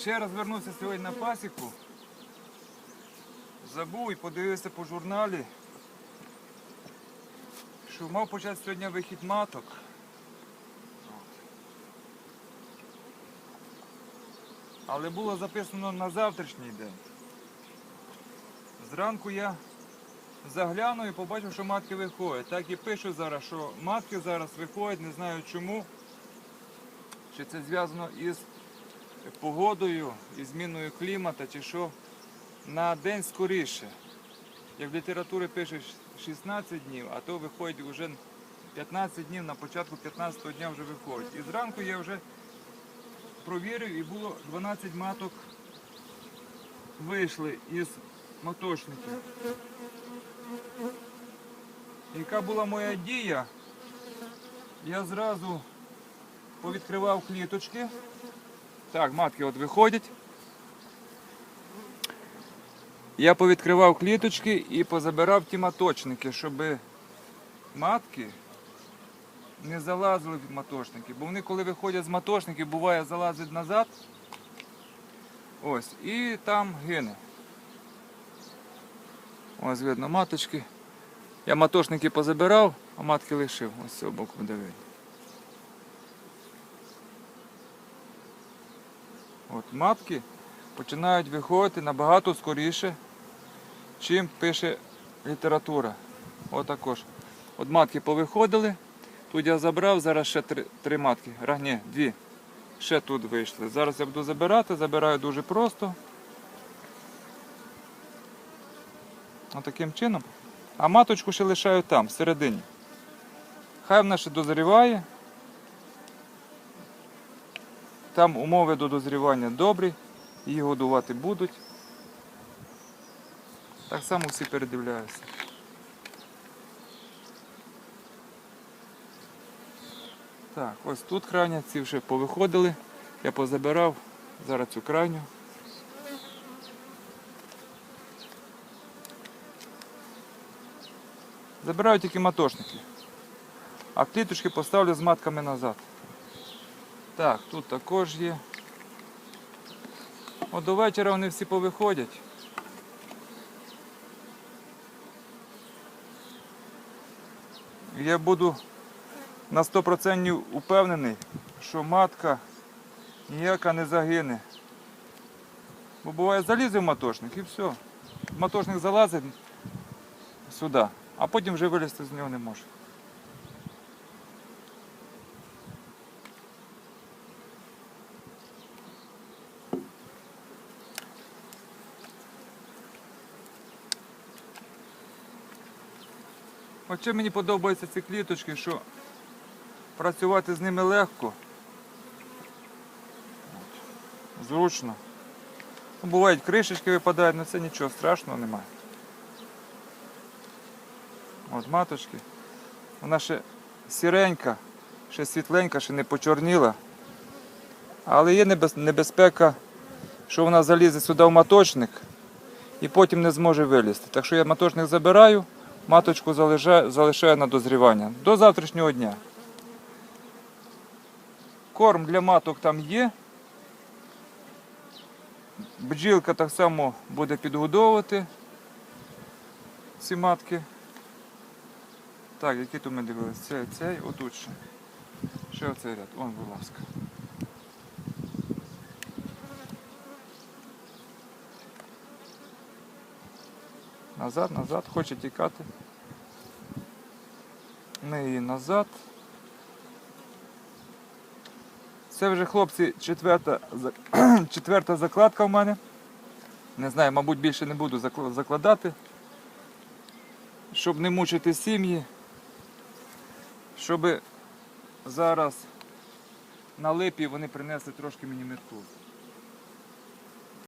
Ще раз вернувся сьогодні на пасіку. Забув і подивився по журналі, що мав почати сьогодні вихід маток. Але було записано на завтрашній день. Зранку я заглянув і побачив, що матки виходять. Так і пишу зараз, що матки зараз виходять, не знаю чому. Чи це зв'язано із погодою і зміною клімату, чи що на день скоріше. Як в літературі пише 16 днів, а то виходить вже 15 днів, на початку 15 дня вже виходить. І зранку я вже провірив і було 12 маток вийшли із маточників. Яка була моя дія? Я зразу повідкривав кліточки. Так, матки от виходять. Я повідкривав кліточки і позабирав ті маточники, щоб матки не залазили в маточники. Бо вони, коли виходять з маточників, буває залазять назад. Ось, і там гине. Ось видно маточки. Я матошники позабирав, а матки лишив. Ось цього боку видно. От матки починають виходити набагато скоріше, чим пише література. Отакож. От матки повиходили. Тут я забрав, зараз ще три, три матки. Ні, дві. Ще тут вийшли. Зараз я буду забирати, забираю дуже просто. Отаким чином. А маточку ще лишаю там, всередині. Хай вона ще дозріває. Там умови до дозрівання добрі, її годувати будуть. Так само всі передивляються. Так, ось тут крайня, ці вже повиходили. Я позабирав зараз цю крайню. Забираю тільки матошники. А кліточки поставлю з матками назад. Так, тут також є. От до вечора вони всі повиходять. Я буду на 100% упевнений, що матка ніяка не загине. Бо буває залізе в матошник і все. Матошник залазить сюди, а потім вже вилізти з нього не може. От мені подобаються ці кліточки, що працювати з ними легко. От. Зручно. Ну, Бувають кришечки випадають, але це нічого страшного немає. От маточки. Вона ще сіренька, ще світленька, ще не почорніла. Але є небезпека, що вона залізе сюди в маточник і потім не зможе вилізти. Так що я маточник забираю, маточку залишаю на дозрівання до завтрашнього дня. Корм для маток там є. Бджілка так само буде підгодовувати ці матки. Так, які тут ми дивилися? Цей, цей, отут ще. Ще оцей ряд. Он, будь ласка. Назад, назад, хоче тікати. Не її назад. Це вже, хлопці, четверта, четверта закладка в мене. Не знаю, мабуть, більше не буду закладати. Щоб не мучити сім'ї. Щоб зараз на липі вони принесли трошки мені медку.